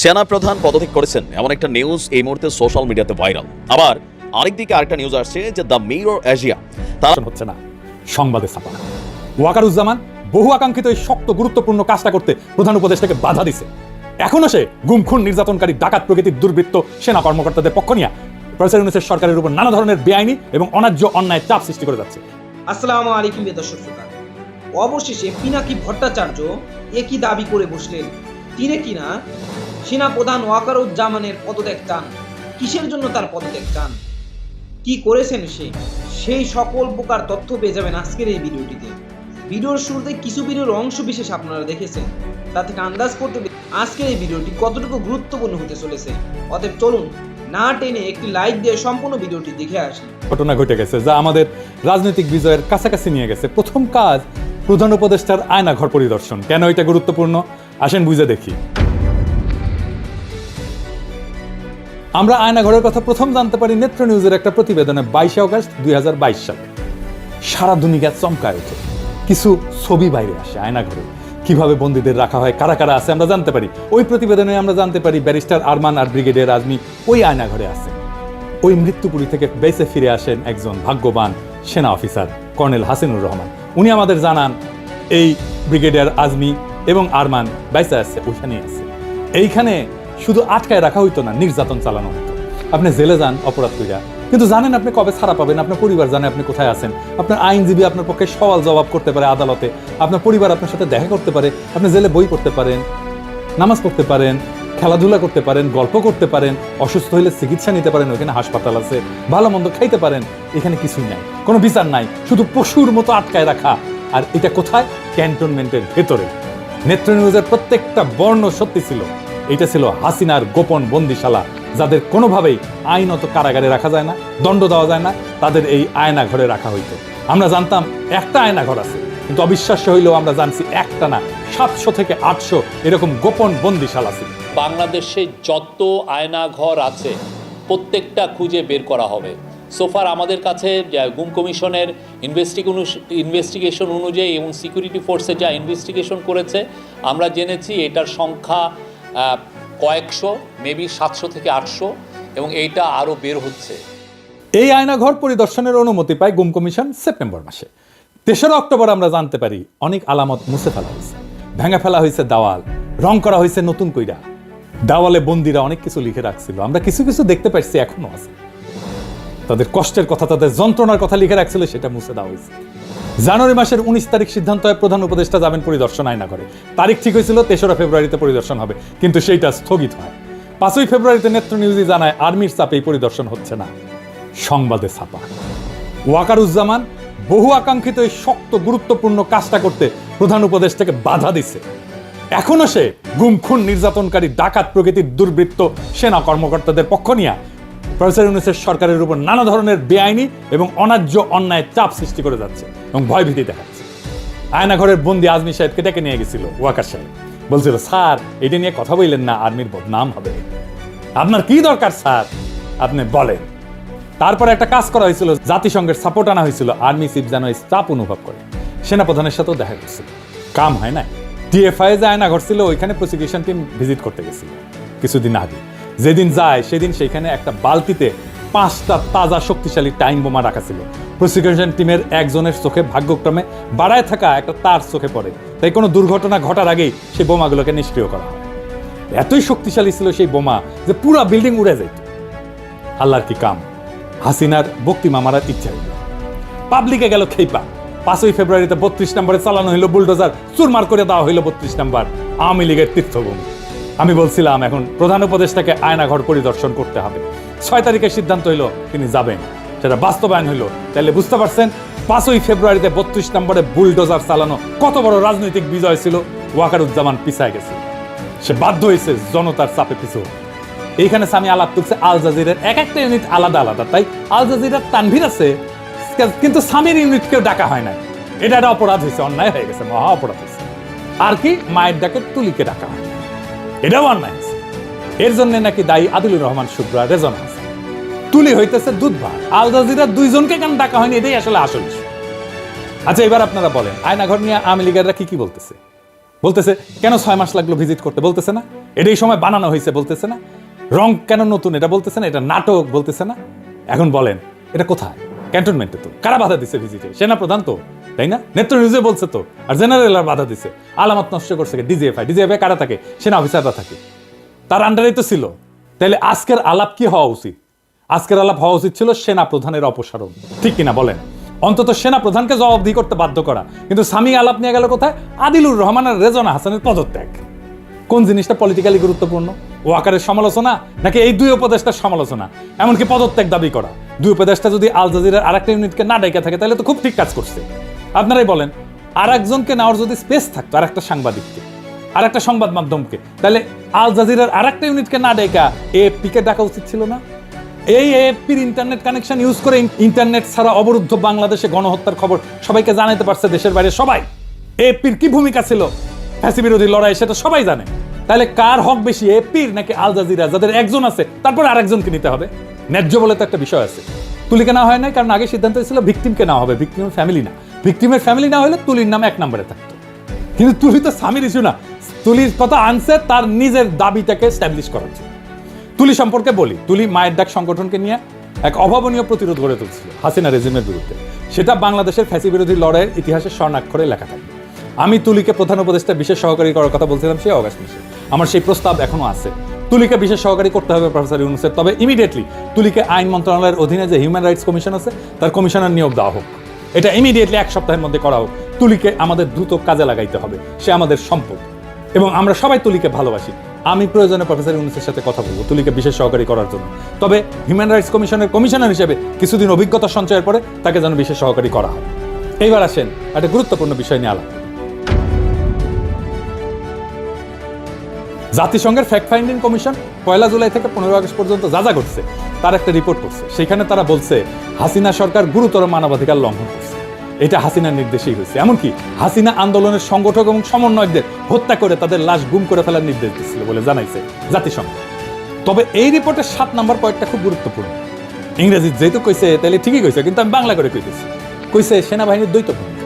সেনাপ্রধান পদত্যাগ করেছেন। এমন একটা নিউজ এই মুহূর্তে সোশ্যাল মিডিয়াতে ভাইরাল আবার আরেকদিকে আরেকটা নিউজ আসছে যে দ্য মিরর এশিয়া তার হচ্ছে না সংবাদে ছাপা ওয়াকারুজ্জামান বহু আকাঙ্ক্ষিত এই শক্ত গুরুত্বপূর্ণ কাজটা করতে প্রধান উপদেষ্টাকে বাধা দিছে। এখনও সে গুমখুন নির্যাতনকারী ডাকাত প্রকৃতির দুর্বৃত্ত সেনা কর্মকর্তাদের পক্ষ নিয়ে প্রফেসর ইউনুসের সরকারের উপর নানা ধরনের বেআইনি এবং অন্যায্য অন্যায় চাপ সৃষ্টি করে যাচ্ছে। আসসালামু আলাইকুম দর্শক শ্রোতা। অবশেষে পিনাকি ভট্টাচার্য একই দাবি করে বসলেন। তিনি কিনা সেনা প্রধান ওয়াকারুজ্জামানের পদত্যাগ চান। কিসের জন্য তার পদত্যাগ চান? কি করেছেন সে? সেই সকল প্রকার তথ্য পেয়ে যাবেন আজকের এই ভিডিওটিতে। ভিডিওর শুরুতে কিছু ভিডিওর অংশ বিশেষ আপনারা দেখেছেন। তা থেকে আন্দাজ করতে আজকের এই ভিডিওটি কতটুকু গুরুত্বপূর্ণ হতে চলেছে? অতএব চলুন না টেনে একটি লাইক দিয়ে সম্পূর্ণ ভিডিওটি দেখে আসি। ঘটনা ঘটে গেছে যা আমাদের রাজনৈতিক বিজয়ের কাছাকাছি নিয়ে গেছে। প্রথম কাজ প্রধান উপদেষ্টার আয়নাঘর পরিদর্শন। কেন এটা গুরুত্বপূর্ণ? আসেন বুঝে দেখি। আমরা আয়নাঘরের কথা প্রথম জানতে পারি নেত্র নিউজের একটা প্রতিবেদনে বাইশে অগস্ট দুই সালে। সারা দুনিয়া চমকায় ওঠে। কিছু ছবি বাইরে আসে আয়নাঘরে। কীভাবে বন্দীদের রাখা হয়, কারা কারা আছে আমরা জানতে পারি। ওই প্রতিবেদনে আমরা জানতে পারি ব্যারিস্টার আরমান আর ব্রিগেডিয়ার আজমি ওই আয়নাঘরে আছে। ওই মৃত্যুপুরী থেকে বেঁচে ফিরে আসেন একজন ভাগ্যবান সেনা অফিসার, কর্নেল হাসিনুর রহমান। উনি আমাদের জানান, এই ব্রিগেডিয়ার আজমি এবং আরমান বেঁচে আছে ওইখানে আছে। এইখানে শুধু আটকায় রাখা হইতো না, নির্যাতন চালানো হতো আপনি জেলে যান অপরাধ কইরা। কিন্তু জানেন আপনি কবে ছাড়া পাবেন, আপনার পরিবার জানে আপনি কোথায় আছেন। আপনার আইনজীবী আপনার পক্ষে সওয়াল জবাব করতে পারে আদালতে, আপনার পরিবার আপনার সাথে দেখা করতে পারে, আপনি জেলে বই পড়তে পারেন, নামাজ পড়তে পারেন, খেলাধুলা করতে পারেন, গল্প করতে পারেন, অসুস্থ হলে চিকিৎসা নিতে পারেন ওখানে হাসপাতাল আছে, ভালো মন্দ খাইতে পারেন, এখানে কিছুই নাই। কোনো বিচার নাই, শুধু পশুর মতো আটকায় রাখা। আর এটা কোথায়? ক্যান্টনমেন্টের ভেতরে। নেত্র নিউজের প্রত্যেকটা বর্ণ সত্যি ছিল। এটা ছিল হাসিনার গোপন বন্দিশালা, যাদের কোনোভাবেই আইনত কারাগারে রাখা যায় না, দণ্ড দেওয়া যায় না, তাদের এই আয়না ঘরে রাখা হইতো। আমরা জানতাম একটা আয়না ঘর আছে, কিন্তু অবিশ্বাস্য হইলেও আমরা জানছি একটা না, সাতশো থেকে আটশো এরকম গোপন বন্দিশালা ছিল বাংলাদেশে যত আয়না ঘর আছে, প্রত্যেকটা খুঁজে বের করা হবে। সোফার আমাদের কাছে গুম কমিশনের ইনভেস্টিগেশন অনুযায়ী এবং সিকিউরিটি ফোর্সে যা ইনভেস্টিগেশন করেছে, আমরা জেনেছি এটার সংখ্যা কয়েকশো মেবি সাতশো থেকে আটশো, এবং এইটা আরও বের হচ্ছে। এই আয়নাঘর পরিদর্শনের অনুমতি পায় গুম কমিশন সেপ্টেম্বর মাসে। তেসরা অক্টোবর আমরা জানতে পারি অনেক আলামত মুছে ফেলা হয়েছে। ভেঙে ফেলা হয়েছে দেওয়াল, রং করা হয়েছে নতুন কইরা। দেওয়ালে বন্দিরা অনেক কিছু লিখে রাখছিল। আমরা কিছু কিছু দেখতে পাচ্ছি এখনও আছে। তাদের কষ্টের কথা, তাদের যন্ত্রণার কথা লিখে রাখছিল, সেটা মুছে দেওয়া হয়েছে। জানুয়ারি মাসের উনিশ তারিখ সিদ্ধান্ত হয় প্রধান উপদেষ্টা যাবেন পরিদর্শন আয়না করে তারিখ ঠিক হয়েছিল তেসরা ফেব্রুয়ারিতে পরিদর্শন হবে, কিন্তু সেইটা স্থগিত হয়। পাঁচই ফেব্রুয়ারিতে নেত্র নিউজই জানায়, আর্মির চাপে এই পরিদর্শন হচ্ছে না। সংবাদে ছাপা। ওয়াকারুজ্জামান বহু আকাঙ্ক্ষিত এই শক্ত, গুরুত্বপূর্ণ কাজটা করতে প্রধান উপদেষ্টাকে বাধা দিছে। এখনও সে গুমখুন নির্যাতনকারী ডাকাত প্রকৃতির দুর্বৃত্ত সেনা কর্মকর্তাদের পক্ষ নিয়ে প্রফেসর ইউনুসের সরকারের উপর নানা ধরনের বেআইনি এবং অন্যায্য অন্যায় চাপ সৃষ্টি করে যাচ্ছে এবং ভয়ভীতি দেখাচ্ছে। আয়নাঘরের বন্দি আজমি সাহেবকে ডেকে নিয়ে গেছিল ওয়াকার সাহেব। বলছিল, স্যার, এটা নিয়ে কথা বললেন না, আর্মির বদনাম হবে। আপনার কি দরকার, স্যার? আপনি বলেন। তারপরে একটা কাজ করা হয়েছিল, জাতিসংঘের সাপোর্ট আনা হয়েছিল, আর্মি চিফ যেন চাপ অনুভব করে। সেনাপ্রধানের সাথেও দেখা করছিল কাম হয় না টিএফআই যে আয়না ঘটছিল ওইখানে প্রসিকিউশন টিম ভিজিট করতে গেছিল, কিছুদিন আগে। যেদিন যায়, সেদিন সেখানে একটা বালতিতে পাঁচটা তাজা শক্তিশালী টাইম বোমা রাখা ছিল। প্রসিকিউশন টিমের একজনের চোখে ভাগ্যক্রমে বাড়ায় থাকা একটা তার চোখে পড়ে। তাই কোনো দুর্ঘটনা ঘটার আগেই সেই বোমাগুলোকে নিষ্ক্রিয় করা এতই শক্তিশালী ছিল সেই বোমা যে পুরো বিল্ডিং উড়ে যেত আল্লাহর কি কাম? হাসিনার বক্তিমা মারার ইচ্ছা হইল। পাবলিকে গেল খেইপা। পাঁচই ফেব্রুয়ারিতে বত্রিশ নম্বরে চালানো হইল বুলডোজার, চুরমার করে দেওয়া হইল বত্রিশ নম্বর। আওয়ামী লীগের তীর্থভূমি। আমি বলছিলাম, এখন প্রধান উপদেষ্টাকে আয়নাঘর পরিদর্শন করতে হবে। ছয় তারিখের সিদ্ধান্ত হইল তিনি যাবেন। সেটা বাস্তবায়ন হইল। তাহলে বুঝতে পারছেন, পাঁচই ফেব্রুয়ারিতে বত্রিশ নম্বরে বুলডোজার চালানো কত বড় রাজনৈতিক বিজয় ছিল, ওয়াকারুজ্জামান পিছায় গেছে। সে বাধ্য হয়েছে জনতার চাপে পিছু। এইখানে স্বামী আলাপ তুলছে আল জাজিরের। এক একটা ইউনিট আলাদা আলাদা, তাই আল জাজিরার তানভীর আছে, কিন্তু স্বামীর ইউনিটকেও ডাকা হয় না এটা একটা অপরাধ হয়েছে অন্যায় হয়ে গেছে, মহা অপরাধ হয়েছে আর কি, মায়ের ডাকে তুলিকে ডাকা হয়। এটাও অন্যায় হয়েছে এর জন্য নাকি দায়ী আদিলুর রহমান শুভ্রা রেজন হাসান তুলি হইতেছে দুধভার আল জাজিরার দুইজনকে কেন ডাকা হয়নি? এটাই আসলে আসল আচ্ছা এবার আপনারা বলেন, আয়নাঘর নিয়ে আওয়ামী লীগাররা কি কি বলতেছে? বলতেছে, কেন ছয় মাস লাগল ভিজিট করতে? বলতেছে না। এটাই সময় বানানো হয়েছে, বলতেছে না। রং কেন নতুন এটা বলতেছে না। এটা নাটক বলতেছে না। এখন বলেন, এটা কোথায়? ক্যান্টনমেন্টে তো। কারা বাধা দিচ্ছে ভিজিটে সেনা প্রধান তো। তাই না? নেত্র নিউজে বলছে তো, আর জেনারেল আর বাধা দিছে। আলামত নষ্ট করছে ডিজিএফআই ডিজিএফআই কারা থাকে? সেনা অফিসাররা থাকে। তার আন্ডারেই তো ছিল। তাহলে আজকের আলাপ কি হওয়া উচিত? আজকের আলাপ হওয়া উচিত ছিল সেনা প্রধানের অপসারণ। ঠিক কিনা বলেন? অন্তত সেনা প্রধানকে জবাবদিহি করতে বাধ্য করা। কিন্তু স্বামী আলাপ নিয়ে গেল কোথায়? আদিলুর রহমান আর রেজনা হাসানের পদত্যাগ। কোন জিনিসটা পলিটিক্যালি গুরুত্বপূর্ণ? ওয়াকারের সমালোচনা? নাকি এই দুই উপদেষ্টার সমালোচনা? এমনকি পদত্যাগ দাবি করা। দুই উপদেষ্টা যদি আল জাজিরার আরেকটা ইউনিটকে না ডেকে থাকে, তাহলে তো খুব ঠিক কাজ করছে। আপনারাই বলেন আর একজনকে নেওয়ার যদি স্পেস থাকতো আর একটা সাংবাদিককে আর একটা সংবাদ মাধ্যমকে, তাহলে আল জাজিরার আর একটা ইউনিটকে না ডেকা এএফপি কে ডাকা উচিত ছিল না? এই এএফপির ইন্টারনেট কানেকশন ইউজ করে ইন্টারনেট ছাড়া অবরুদ্ধ বাংলাদেশে গণহত্যার খবর সবাইকে জানাতে পারছে দেশের বাইরে সবাই। এএফপির কি ভূমিকা ছিল? ফ্যাসি বিরোধী লড়াই সেটা সবাই জানে। তাহলে কার হক বেশি এপির নাকি আল জাজিরা, যাদের একজন আছে, তারপর আরেকজনকে নিতে হবে? ন্যায্য বলে তো একটা বিষয় আছে। তুলিকে না হয় না কারণ আগে সিদ্ধান্ত ছিল ভিকটিমকে না হবে ভিকটিমের ফ্যামিলি না। ভিকটিমের ফ্যামিলি না হলে তুলির নাম এক নম্বরে থাকতো। কিন্তু তুলি তো স্বামীর ইস্যু না। তুলির কথা আনছে তার নিজের দাবিটাকে স্ট্যাবলিশ করার জন্য। তুলি সম্পর্কে বলি, তুলি মায়ের ডাক সংগঠনকে নিয়ে এক অভাবনীয় প্রতিরোধ গড়ে তুলছিল হাসিনা রেজিমের বিরুদ্ধে। সেটা বাংলাদেশের ফ্যাসি বিরোধী লড়াইয়ের ইতিহাসে স্বর্ণাক্ষরে লেখা থাকে। আমি তুলিকে প্রধান উপদেষ্টা, বিশেষ সহকারী করার কথা বলছিলাম সেই অগাস্ট মাসে। আমার সেই প্রস্তাব এখনও আছে। তুলিকে বিশেষ সহকারী করতে হবে প্রফেসর ইউনুসের। তবে ইমিডিয়েটলি তুলিকে আইন মন্ত্রণালয়ের অধীনে যে হিউম্যান রাইটস কমিশন আছে, তার কমিশনার নিয়োগ দেওয়া হোক। এটা ইমিডিয়েটলি এক সপ্তাহের মধ্যে করা হোক। তুলিকে আমাদের দ্রুত কাজে লাগাইতে হবে। সে আমাদের সম্পদ। এবং আমরা সবাই তুলিকে ভালোবাসি। আমি প্রয়োজনে প্রফেসর ইউনুসের সাথে কথা বলব, তুলিকে বিশেষ সহকারী করার জন্য। তবে হিউম্যান রাইটস কমিশনের কমিশনার হিসেবে কিছুদিন অভিজ্ঞতা সঞ্চয়ের পরে তাকে যেন বিশেষ সহকারী করা হয়। এইবার আসেন একটা গুরুত্বপূর্ণ বিষয় নিয়ে আলাপ। জাতিসংঘের ফ্যাক্ট ফাইন্ডিং কমিশন পয়লা জুলাই থেকে পনেরো আগস্ট পর্যন্ত যা যা ঘটছে তার একটা রিপোর্ট করছে। সেখানে তারা বলছে, হাসিনা সরকার গুরুতর মানবাধিকার লঙ্ঘন করছে। এটা হাসিনার নির্দেশেই হয়েছে। এমনকি হাসিনা আন্দোলনের সংগঠক এবং সমন্বয়কদের হত্যা করে তাদের লাশ গুম করে ফেলার নির্দেশ দিচ্ছিল বলে জানাইছে জাতিসংঘ। তবে এই রিপোর্টের সাত নম্বর পয়েন্টটা খুব গুরুত্বপূর্ণ। ইংরেজি যেহেতু কইছে তাহলে ঠিকই কইছে, কিন্তু আমি বাংলা করে কইতেছি। কইছে, সেনাবাহিনীর দ্বৈত ভূমিকা।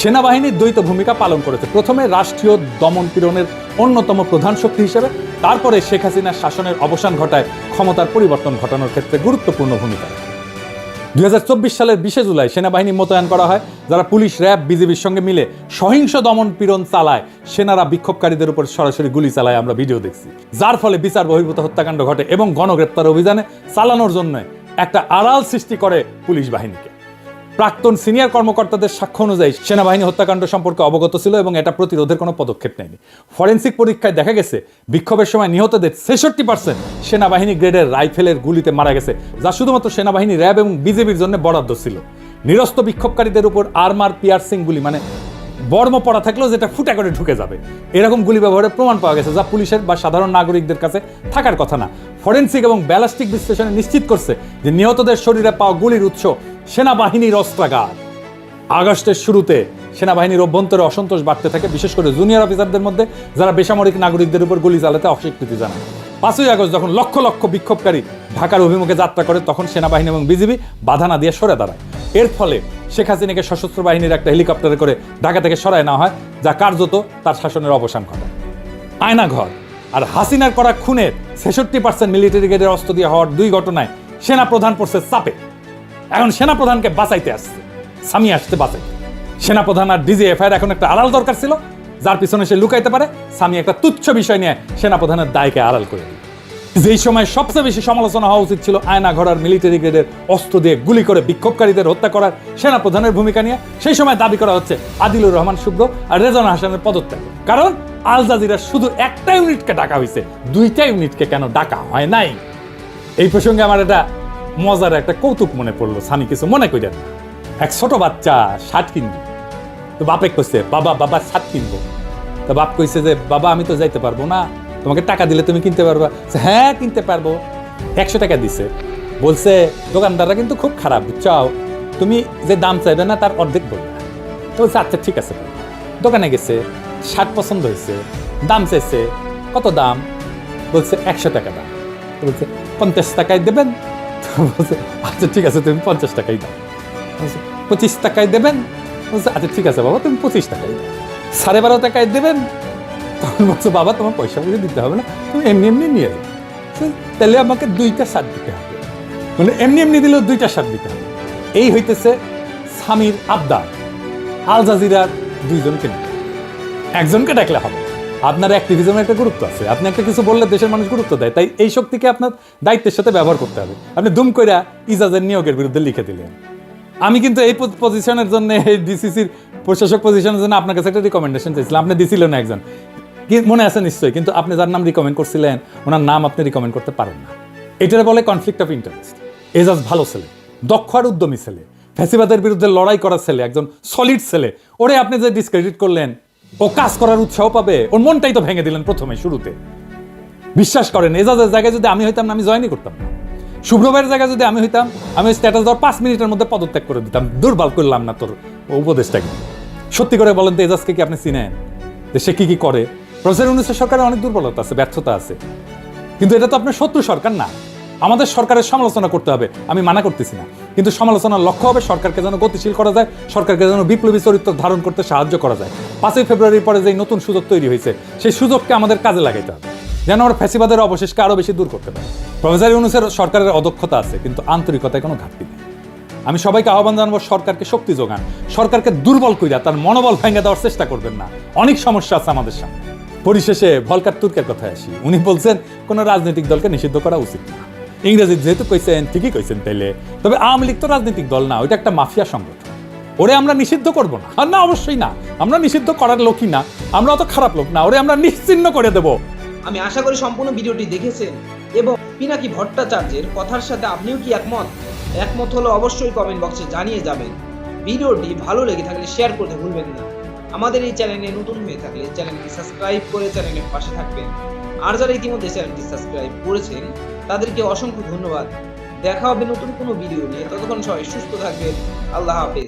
সেনাবাহিনীর দ্বৈত ভূমিকা পালন করেছে। প্রথমে রাষ্ট্রীয় দমন পীড়নের অন্যতম প্রধান শক্তি হিসেবে, তারপরে শেখ হাসিনার শাসনের অবসান ঘটায় ক্ষমতার পরিবর্তন ঘটানোর ক্ষেত্রে গুরুত্বপূর্ণ ভূমিকা। দুই সালের বিশে জুলাই সেনাবাহিনী মোতায়েন করা হয়, যারা পুলিশ, র্যাব, বিজিবির সঙ্গে মিলে সহিংস দমন পীড়ন চালায়। সেনারা বিক্ষোভকারীদের উপর সরাসরি গুলি চালায়, আমরা ভিডিও দেখছি। যার ফলে বিচার, বহির্ভূত হত্যাকাণ্ড ঘটে এবং গণগ্রেপ্তার অভিযানে চালানোর জন্য একটা আড়াল সৃষ্টি করে পুলিশ বাহিনীকে। প্রাক্তন সিনিয়র কর্মকর্তাদের সাক্ষ্য অনুযায়ী সেনাবাহিনী হত্যাকাণ্ড সম্পর্কে অবগত ছিল এবং এটা প্রতিরোধের কোনো পদক্ষেপ নেয়নি। ফরেন্সিক পরীক্ষায় দেখা গেছে, বিক্ষোভের সময় নিহতদের ছেষট্টি পার্সেন্ট সেনাবাহিনী গ্রেডের রাইফেলের গুলিতে মারা গেছে, যা শুধুমাত্র সেনাবাহিনী, র্যাব এবং বিজেপির জন্য বরাদ্দ ছিল। নিরস্ত বিক্ষোভকারীদের উপর আর্মার পিয়ার্সিং গুলি মানে বর্ম পড়া থাকলেও যেটা ফুটা করে ঢুকে যাবে। এরকম গুলি ব্যবহারের প্রমাণ পাওয়া গেছে, যা পুলিশের বা সাধারণ নাগরিকদের কাছে থাকার কথা না। ফরেন্সিক এবং ব্যালাস্টিক বিশ্লেষণে নিশ্চিত করছে যে নিহতদের শরীরে পাওয়া গুলির উৎস সেনাবাহিনীর অস্ত্রাগার। আগস্টের শুরুতে সেনাবাহিনীর অভ্যন্তরে অসন্তোষ বাড়তে থাকে, বিশেষ করে জুনিয়র অফিসারদের মধ্যে যারা বেসামরিক নাগরিকদের উপর গুলি চালাতে অস্বীকৃতি জানায়। পাঁচই আগস্ট যখন লক্ষ লক্ষ বিক্ষোভকারী ঢাকার অভিমুখে যাত্রা করে, তখন সেনাবাহিনী এবং বিজিবি বাধা না দিয়ে সরে দাঁড়ায়। এর ফলে শেখ হাসিনাকে সশস্ত্র বাহিনীর একটা হেলিকপ্টারে করে ঢাকা থেকে সরায় নেওয়া হয়, যা কার্যত তার শাসনের অবসান ঘটায়। আয়নাঘর আর হাসিনার করা খুনের ছেষট্টি পার্সেন্ট মিলিটারি গ্রেডের অস্ত্র দিয়ে হওয়ার দুই ঘটনায় সেনা প্রধান পড়ছে চাপে। এখন সেনা প্রধানকে বাঁচাইতে আসছে। স্বামী আসতে বাঁচাইতে। সেনা প্রধান আর ডিজিএফআই এখন একটা আড়াল দরকার ছিল। যার পিছনে সে লুকাইতে পারে। স্বামী একটা তুচ্ছ বিষয় নিয়ে সেনা প্রধানের দায়কে আড়াল করে দিল। যেই সময় সবচেয়ে বেশি সমালোচনা হওয়া উচিত ছিল আয়না ঘরার মিলিটারি গ্রেডের অস্ত্র দিয়ে গুলি করে বিক্ষোভকারীদের হত্যা করার সেনাপ্রধানের ভূমিকা নিয়ে, সেই সময় দাবি করা হচ্ছে আদিলুর রহমান শুভ্র আর রেজান হাসানের পদত্যাগ। কারণ আল জাজিরার শুধু একটা ইউনিটকে ডাকা হয়েছে, দুইটা ইউনিটকে কেন ডাকা হয় নাই? এই প্রসঙ্গে আমার একটা মজার একটা কৌতুক মনে পড়ল, স্বামী কিছু মনে করেন। এক ছোট বাচ্চা শার্ট কিনবে। তো বাপে কইছে, বাবা বাবা, শার্ট কিনবো। তো বাপ কইছে যে, বাবা, আমি তো যাইতে পারব না। তোমাকে টাকা দিলে তুমি কিনতে পারবা। হ্যাঁ কিনতে পারব। একশো টাকা দিছে। বলছে, দোকানদাররা কিন্তু খুব খারাপ চাও তুমি যে দাম চাইবে না, তার অর্ধেক বলবে। তো বলছে আচ্ছা ঠিক আছে। দোকানে গেছে, শার্ট পছন্দ হয়েছে, দাম চাইছে, কত দাম? বলছে, একশো টাকা দাম। বলছে, পঞ্চাশ টাকায় দেবেন? আচ্ছা ঠিক আছে, তুমি পঞ্চাশ টাকাই দাও। পঁচিশ টাকায় দেবেন? আচ্ছা ঠিক আছে, বাবা, তুমি পঁচিশ টাকাই দাও। সাড়ে বারো টাকায় দেবেন? তখন বলছো, বাবা, তোমার পয়সা পয়সা দিতে হবে না, তুমি এমনি এমনি নিয়ে সে- তাহলে আমাকে দুইটা শার্ট দিতে হবে। মানে এমনি এমনি দিলেও দুইটা শার্ট দিতে হবে। এই হইতেছে স্বামীর আবদার। আল জাজিরার দুইজনকে একজনকে ডাকলে হবে আপনার অ্যাক্টিভিজমের একটা গুরুত্ব আছে। আপনি একটা কিছু বললে দেশের মানুষ গুরুত্ব দেয়। তাই এই শক্তিকে আপনার দায়িত্বের সাথে ব্যবহার করতে হবে। আপনি দুম কইরা ইজাজের নিয়োগের বিরুদ্ধে লিখে দিলেন। আমি কিন্তু এই পজিশনের জন্য, এই ডিসিসির প্রশাসক পজিশনের জন্য আপনার কাছে একটা রিকমেন্ডেশন চাইছিলাম। আপনি দিছিলেন একজন। মনে আছে নিশ্চয়ই, কিন্তু আপনি যার নাম রিকমেন্ড করছিলেন, ওনার নাম আপনি রিকমেন্ড করতে পারেন না। এটার বলে কনফ্লিক্ট অফ ইন্টারেস্ট এজাজ ভালো ছেলে, দক্ষ আর উদ্যমী ছেলে, ফ্যাসিবাদের বিরুদ্ধে লড়াই করা ছেলে, একজন সলিড ছেলে। ওরে আপনি যে ডিসক্রেডিট করলেন ও কাজ করার উৎসাহ পাবে। ওর মনটাই তো ভেঙে দিলেন প্রথমে, শুরুতে। বিশ্বাস করেন এজাজের জায়গায় যদি আমি হইতাম না, আমি জয়েনই করতাম না। শুভ্রভাইয়ের জায়গায় যদি আমি হইতাম, আমি স্ট্যাটাস দেওয়ার পাঁচ মিনিটের মধ্যে পদত্যাগ করে দিতাম। দুর্বল করলাম না তোর উপদেশটাকে সত্যি করে বলেন তো এজাজকে কি আপনি চিনেন? যে সে কি কি করে? প্রফেসর ইউনুসের সরকারের অনেক দুর্বলতা আছে, ব্যর্থতা আছে। কিন্তু এটা তো আপনার শত্রু সরকার না। আমাদের সরকারের সমালোচনা করতে হবে, আমি মানা করতেছি না। কিন্তু সমালোচনার লক্ষ্য হবে সরকারকে যেন গতিশীল করা যায়, সরকারকে যেন বিপ্লবী চরিত্র ধারণ করতে সাহায্য করা যায়। পাঁচই ফেব্রুয়ারির পরে যে নতুন সুযোগ তৈরি হয়েছে, সেই সুযোগকে আমাদের কাজে লাগাইতে হবে, যেন আমরা ফ্যাসিবাদের অবশেষকে আরও বেশি দূর করতে পারি। প্রফেসর ইউনুসের সরকারের অদক্ষতা আছে, কিন্তু আন্তরিকতায় কোনো ঘাটতি নেই। আমি সবাইকে আহ্বান জানাব, সরকারকে শক্তি যোগান, সরকারকে দুর্বল কইরা তার মনোবল ভেঙে দেওয়ার চেষ্টা করবেন না। অনেক সমস্যা আছে আমাদের সামনে। পরিশেষে ভলকার তুর্কের কথায় আসি। উনি বলছেন, কোনো রাজনৈতিক দলকে নিষিদ্ধ করা উচিত না। ইংরেজি যেহেতু কইছেন, ঠিকই কইছেন তাইলে। তবে আওয়ামী লীগ তো রাজনৈতিক দল না, ওইটা একটা মাফিয়া সংগঠন। ওরে আমরা নিষিদ্ধ করব না। আর না, অবশ্যই না। আমরা নিষিদ্ধ করার লোকই না। আমরা অত খারাপ লোক না। ওরে আমরা নিশ্চিন্ন করে দেবো। আমি আশা করি সম্পূর্ণ ভিডিওটি দেখেছেন। এবং পিনাকি ভট্টাচার্যের কথার সাথে আপনিও কি একমত? একমত হলে অবশ্যই কমেন্ট বক্সে জানিয়ে যাবেন। ভিডিওটি ভালো লেগে থাকলে শেয়ার করতে ভুলবেন না। আমাদের এই চ্যানেলে নতুন হয়ে থাকলে চ্যানেলটি সাবস্ক্রাইব করে চ্যানেলের পাশে থাকবেন। আর যারা ইতিমধ্যে চ্যানেলটি সাবস্ক্রাইব করেছেন তাদেরকে অসংখ্য ধন্যবাদ। দেখা হবে নতুন কোনো ভিডিও নিয়ে। ততক্ষণ সবাই সুস্থ থাকবেন। আল্লাহ হাফেজ।